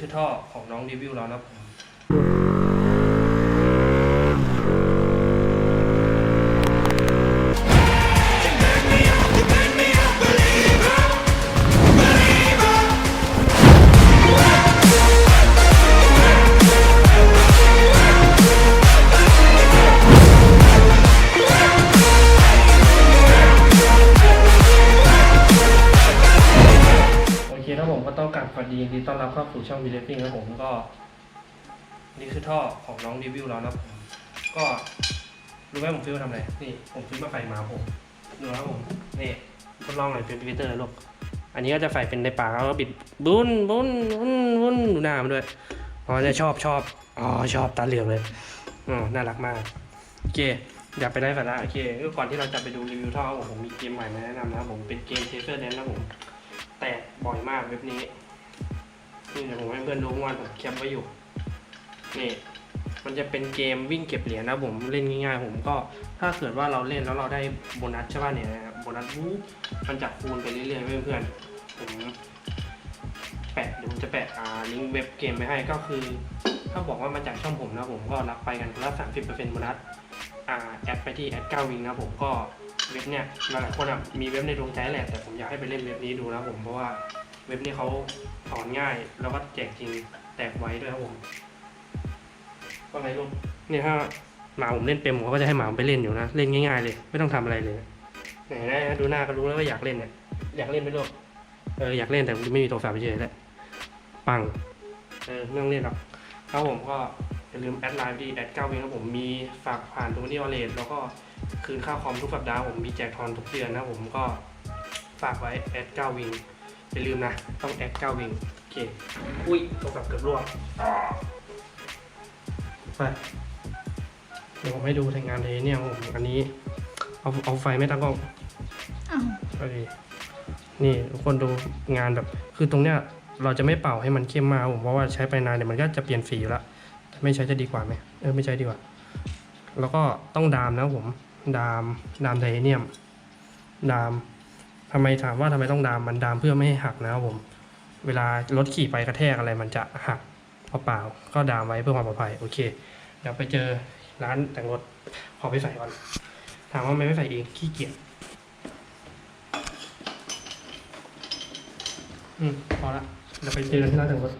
คือท่อของน้องรีวิวเรานะครับ วัสดียินดีต้อนรับเข้าสู่ช่องวีเลฟฟิ้งครับผมก็นี่คือท่อของน้องรีวิวเรานะครับผมก็รู้ไหมผมซื้อมาทำอะไรนี่ผมซื้อมาใส่หมาผมดูนะครับผมนี่ทดลองหน่อยเป็นพิเตอร์ลูกอันนี้ก็จะใส่เป็นในปากแล้วก็บิดบุ้นบุ้นบุ้นบุ้นดูหน้ามันด้วยอ๋อจะชอบชอบอ๋อชอบตาเหลือกเลยอ๋อน่ารักมากโอเคอย่าไปได้สาระโอเคก็ก่อนที่เราจะไปดูรีวิวท่อผมผมมีเกมใหม่มาแนะนำนะครับผมเป็นเกมเทเซอร์แดนนะครับผมแตกบ่อยมากเว็บนี้ นี่เดี๋ยวผมให้เพื่อนดูเมื่อวานผมแคปไว้อยู่ นี่มันจะเป็นเกมวิ่งเก็บเหรียญนะผมเล่นง่ายๆ ผมก็ถ้าเกิดว่าเราเล่นแล้วเราได้โบนัสใช่ป่ะเนี่ยโบนัสวูบมันจะคูณไปเรื่อยๆเพื่อนๆผมแปะเดี๋ยวผมจะแปะอ่าลิงก์เว็บเกมไปให้ก็คือ ถ้าบอกว่ามาจากช่องผมนะผมก็รับไปกันคนละสามสิบเปอร์เซ็นต์โบนัสอ่าแอดไปที่แอดเก้าวิงนะผมก็เว็บเนี่ยหลายๆคนมีเว็บในดวงใจแหละแต่ผมอยากให้ไปเล่นเว็บนี้ดูนะผมเพราะว่า เว็บนี้เขาถอนง่าย แล้วก็แจกจริงแตกไวด้วยครับผมว่าไงลูกเนี่ยถ้าหมาผมเล่นเป็นผมก็จะให้หมาผมไปเล่นอยู่นะ เล่นง่ายๆเลย ไม่ต้องทำอะไรเลยไหนนะดูหน้าก็รู้แล้วว่าอยากเล่นเนี่ยอยากเล่นไหมลูกเอออยากเล่นแต่ไม่มีโทรศัพท์เฉยๆแหละปังเออไม่ต้องเล่นหรอกครับผมก็อย่าลืมแอดไลน์ดีแอดเก้าวิงครับผมมีฝากผ่านตรงนี้ออเลแล้วก็คืนค่าคอมทุกสัปดาห์ผมมีแจกทอนทุกเดือนนะผมก็ฝากไว้แอดเก้าวิง อย่าลืมนะ ต้องแอดเก้าวิงโอเค อุ้ยโทรศัพท์เกือบร่วงอ้อไปเดี๋ยวผมให้ดูทางงานเลยเนี่ยผมอันนี้ เอาเอาไฟไม่ตั้งกล้องอ้าวโอเคนี่ทุกคนดูงานแบบ คือตรงเนี้ยเราจะไม่เป่าให้มันเข้มมากผมเพราะว่าใช้ไปนานเดี๋ยวมันก็จะเปลี่ยนสีอยู่ละไม่ใช้จะดีกว่าไหมเออไม่ใช้ดีกว่า แล้วก็ต้องดามนะผม ดาม ดามไทเทเนียม ดาม ทำไมถามว่าทำไมต้องดามมันดามเพื่อไม่ให้หักนะครับผม เวลารถขี่ไปกระแทกอะไรมันจะหักเปล่าๆก็ดามไว้เพื่อความปลอดภัยโอเค เดี๋ยวไปเจอร้านแต่งรถขอไปใส่ก่อน ถามว่าทำไมไม่ใส่เองขี้เกียจอืมพอละเดี๋ยวไปเจอกันที่ร้านแต่งรถ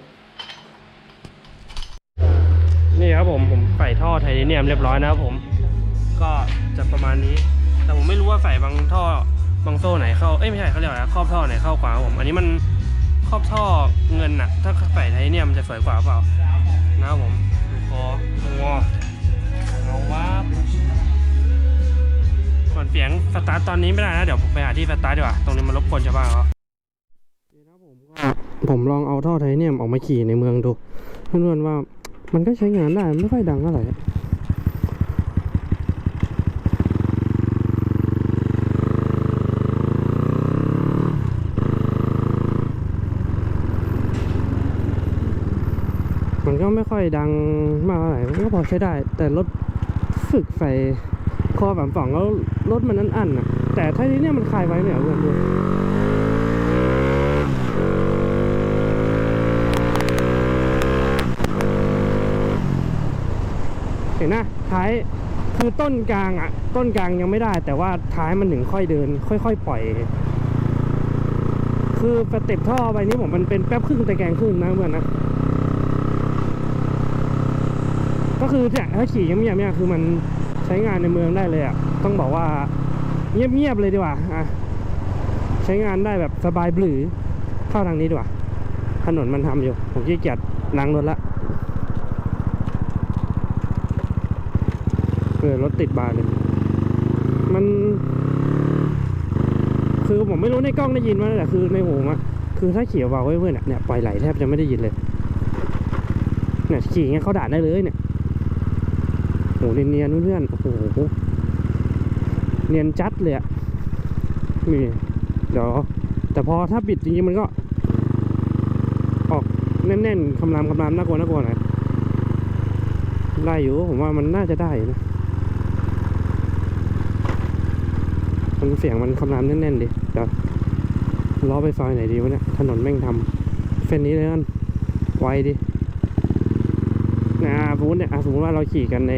นี่ครับผมผมใส่ท่อไทเทเนียมเรียบร้อยนะครับผม ก็จะประมาณนี้ แต่ผมไม่รู้ว่าใส่บางท่อ บางโซ่ไหนเข้า เอ้ยไม่ใช่เขาเรียกอะไรครอบท่อไหนเข้ากว่าผม อันนี้มันครอบท่อเงินน่ะถ้าใส่ไทเทเนียมมันจะสวยกว่าเปล่า นะครับผมดูคอดูงอเอาว่าบส่วนเสียงสตาร์ทตอนนี้ไม่ได้นะ เดี๋ยวผมไปหาที่สตาร์ทดีกว่า ตรงนี้มันรบกวนชาวบ้านเขาผมลองเอาท่อไทเทเนียมออกมาขี่ในเมืองดู เพื่อนๆว่ามันก็ใช้งานได้ไม่ค่อยดังเท่าไหร่ ไม่ค่อยดังมากเท่าไหร่มันก็พอใช้ได้ แต่รถฝึกใส่คอแบบสองแล้วรถมันนั่นอันอะ แต่ถ้านี้เนี่ยมันคลายไว้เนี่ยเพื่อนดูเห็นนะท้ายคือต้นกลางอะ ต้นกลางยังไม่ได้ แต่ว่าท้ายมันถึงค่อยเดิน ค่อย ๆ ปล่อย คือสเต็ปท่อไปนี้ผมมันเป็นแป๊บครึ่งแต่แกงครึ่งนะเพื่อนนะ ก็คือเนี่ยถ้าขี่เงียบๆเนี่ยคือมันใช้งานในเมืองได้เลยอะต้องบอกว่าเงียบๆเลยดีกว่าอะใช้งานได้แบบสบายบลือเข้าทางนี้ดีกว่า ถนนมันทำอยู่ ผมขี้เกียจล้างรถละเออรถติดบานเลยมัน คือผมไม่รู้ในกล้องได้ยินไหมแต่คือในหูอะคือถ้าขี่เบาๆเพื่อนเนี่ยปล่อยไหลแทบจะไม่ได้ยินเลยเนี่ยขี่อย่างเงี้ยเขาด่าได้เลยเนี่ย โหเนียนๆเพื่อนๆโอ้โหเนียนจัดเลยอะนี่เดี๋ยวแต่พอถ้าบิดจริงๆมันก็ ออกแน่นๆคำรามคำรามน่ากลัวน่ากลัวหน่อยได้อยู่ผมว่ามันน่าจะได้นะมันเสียงมันคำรามแน่นๆดิเดี๋ยวล้อไปซอยไหนดีวะเนี่ยถนนแม่งทำเส้นนี้เลยกันไวดิ นะสมมติเนี่ยสมมติว่าเราขี่กันใน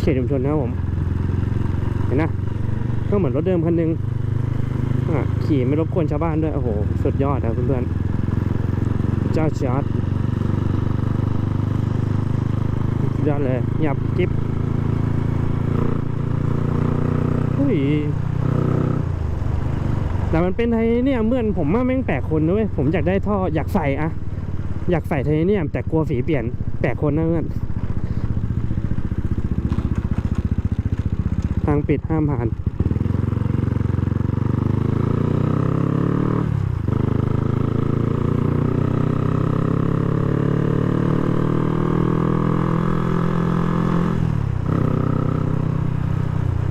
เขตชุมชนนะครับผม เห็นนะก็เหมือนรถเดิมคันหนึงอะขี่ไม่รบกวนชาวบ้านด้วย โอ้โห สุดยอดครับเพื่อนๆ เจ้าจอร์ดยอดเลยหยับกิ๊บอุ้ยแต่มันเป็นไทเทนียมเมื่อนผมว่าแม่งแปลกคนด้วยผมอยากได้ท่ออยากใส่อะอยากใส่ไทเทเนียมแต่กลัวฝีเปลี่ยน แปลกคนนะเพื่อน ทางปิดห้ามผ่าน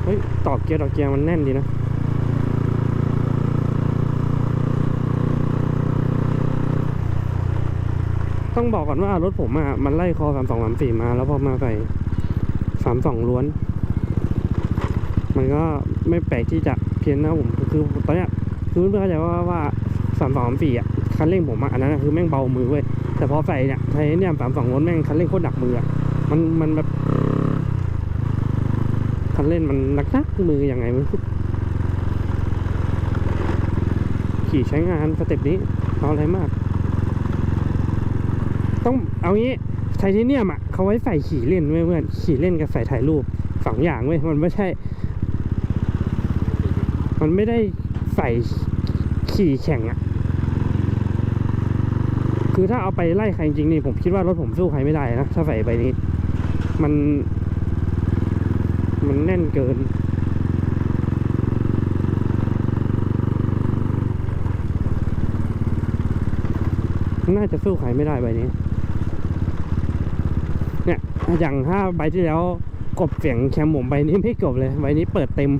เฮ้ยต่อเกียร์ต่อเกียร์มันแน่นดีนะ ต้องบอกก่อนว่ารถผมอะมันไล่คอสามสองสามสี่มา แล้วพอมาใส่สามสองล้วน มันก็ไม่แปลกที่จะเพี้ยนนะผมคือตอนเนี้ยคือเพื่อนเข้าใจว่าว่าสามสองสามสี่อะคันเร่งผมอะอันนั้นคือแม่งเบามือเว้ยแต่พอใส่เนี่ยไทเนี่ยสามสองล้วนแม่งคันเร่งโคตรหนักมืออะมันมันแบบคันเร่งมันหนักนักมือยังไงมันขี่ใช้งานสเต็ปนี้เอาอะไรมาก ต้องเอางี้ไทเทเนียมอะเขาไว้ใส่ขี่เล่นเว้ยเพื่อนขี่เล่นกับใส่ถ่ายรูปสองอย่างเว้ยมันไม่ใช่ มันไม่ได้ใส่ขี่แข่งอะ คือถ้าเอาไปไล่ใครจริงๆนี่ผมคิดว่ารถผมสู้ใครไม่ได้นะถ้าใส่ใบนี้ มัน มันแน่นเกินน่าจะสู้ใครไม่ได้ใบนี้ เนี่ยอย่างถ้าใบที่แล้วกบเสียงแคมผมใบนี้ไม่กบเลยใบนี้เปิดเต็ม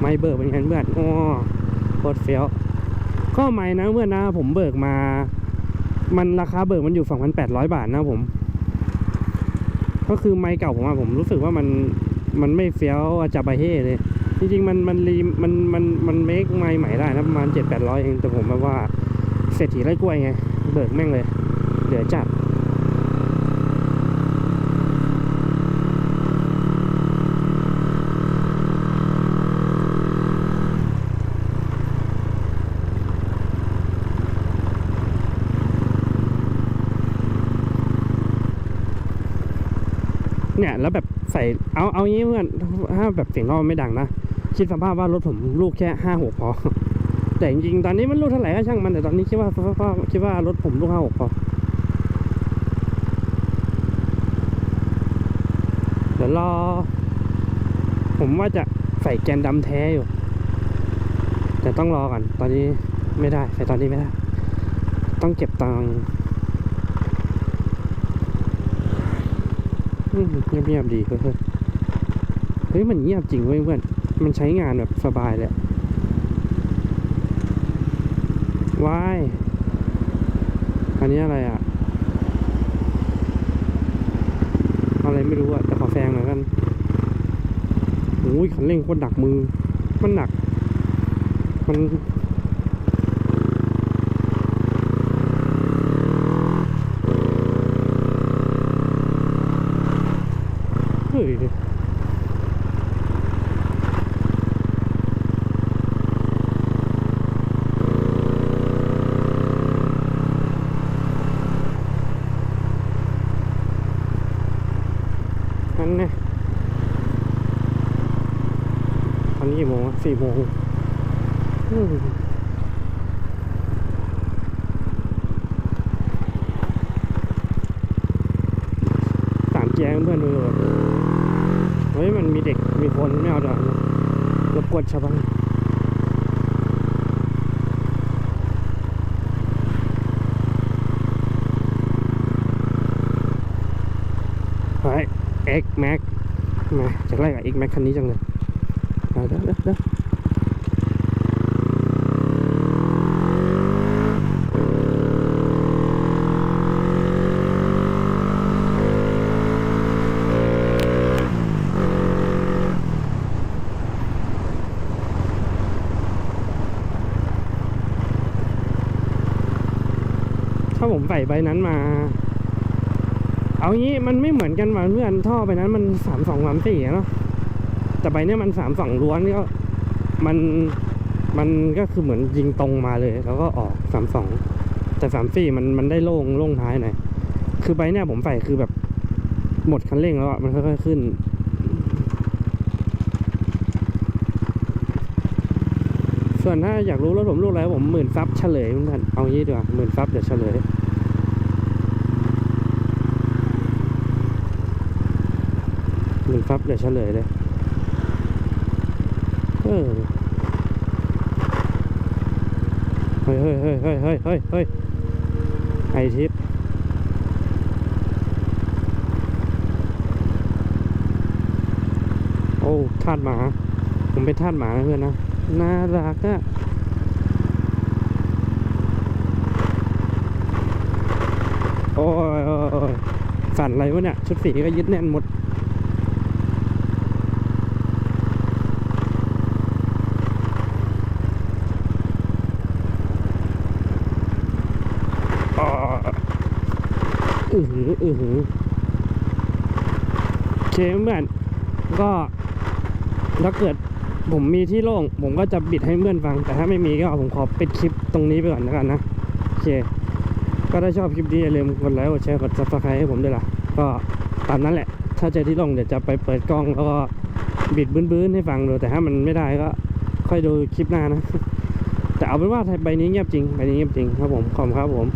ไม่เบิกเป็นไงเพื่อนอ๋อโคตรเฟี้ยวก็ไม่นะเพื่อนนะผมเบิกมา มันราคาเบิกมันอยู่2,800บาทนะผม ก็คือไม้เก่าผมอะผมรู้สึกว่ามันมันไม่เฟี้ยวอาจาบเฮ่เลย จริงๆมันมันรีมันมันมันเมคไม้ใหม่ได้นะประมาณ7-800เองแต่ผมแบบว่าเศรษฐีไร่กล้วยไงเบิกแม่งเลยเหลือจัด เนี่ยแล้วแบบใส่เอาเอางี้เพื่อนถ้าแบบเสียงท่อไม่ดังนะคิดสภาพว่ารถผมลูกแค่ห้าหกพอ แต่จริงๆตอนนี้มันลูกเท่าไหร่ก็ช่างมันแต่ตอนนี้คิดว่าว่าคิดว่ารถผมลูกห้าหกพอเดี๋ยวรอ ผมว่าจะใส่แกนดำแท้อยู่ แต่ต้องรอก่อนตอนนี้ไม่ได้ใส่ตอนนี้ไม่ได้ ต้องเก็บตังค์อืม เงียบๆดีเพื่อนเฮ้ยมันเงียบจริงเว้ยเพื่อนมันใช้งานแบบสบายเลยว้ายอันนี้อะไรอะ อะไรไม่รู้อะแต่ขอแซงหน่อยกันโอ้ยคันเร่งโคตรหนักมือ มันหนัก มัน ยนั่นไงตอนนี้กี่โมงสี่โมงสามแจ้งเพื่อนดูเลยเฮ้ย มันมีเด็ก มี คนไม่เอาดี๋ยวนรบกวนชาวบ้านเอ็กแม็กมาจะไล่กับเอ็กแม็กคันนี้จังเลยมาเด้อเดี๋ยว ถ้าผมใส่ใบนั้นมา เอางี้มันไม่เหมือนกันว่ะเพื่อนท่อใบนั้นมันสามสองสามสี่เนาะแต่ใบเนี้ยมันสามสองล้วนก็มันมันก็คือเหมือนยิงตรงมาเลย แล้วก็ออกสามสองแต่สามสี่มันมันได้โล่งโล่งท้ายหน่อยคือใบเนี้ยผมใส่คือแบบหมดคันเร่งแล้วอะมันค่อยๆขึ้น ส่วนถ้าอยากรู้รถผมลูกอะไรผมหมื่นซับเฉลยเหมือนกันเอางี้ดีกว่าหมื่นซับเดี๋ยวเฉลยหมื่นซับเดี๋ยวเฉลยเลยเออเฮ้ยเฮ้ยเฮ้ยเฮ้ยเฮ้ยเฮ้ยเฮ้ยไอทิปโอ้ทาดหมา ผมเป็นทาดหมานะเพื่อนนะ น่ารักอะโอ้ยโอ้ยโอ้ยสั่นอะไรวะเนี่ย ชุดสีก็ยึดแน่นหมดอือหืออือหือโอเคเพื่อนก็ถ้าเกิด ผมมีที่โล่ง ผมก็จะบิดให้เพื่อนฟัง แต่ถ้าไม่มีก็ผมขอปิดคลิปตรงนี้ไปก่อนแล้วกันนะ โอเค ก็ถ้าชอบคลิปนี้อย่าลืมกดไลค์ กดแชร์ กด subscribe ให้ผมด้วยล่ะ ก็ตามนั้นแหละ ถ้าเจอที่โล่งเดี๋ยวจะไปเปิดกล้องแล้วก็บิดบื้นๆให้ฟังดูแต่ถ้ามันไม่ได้ก็ค่อยดูคลิปหน้านะ แต่เอาเป็นว่าใบนี้เงียบจริง ใบนี้เงียบจริงครับผม ขอบครับผม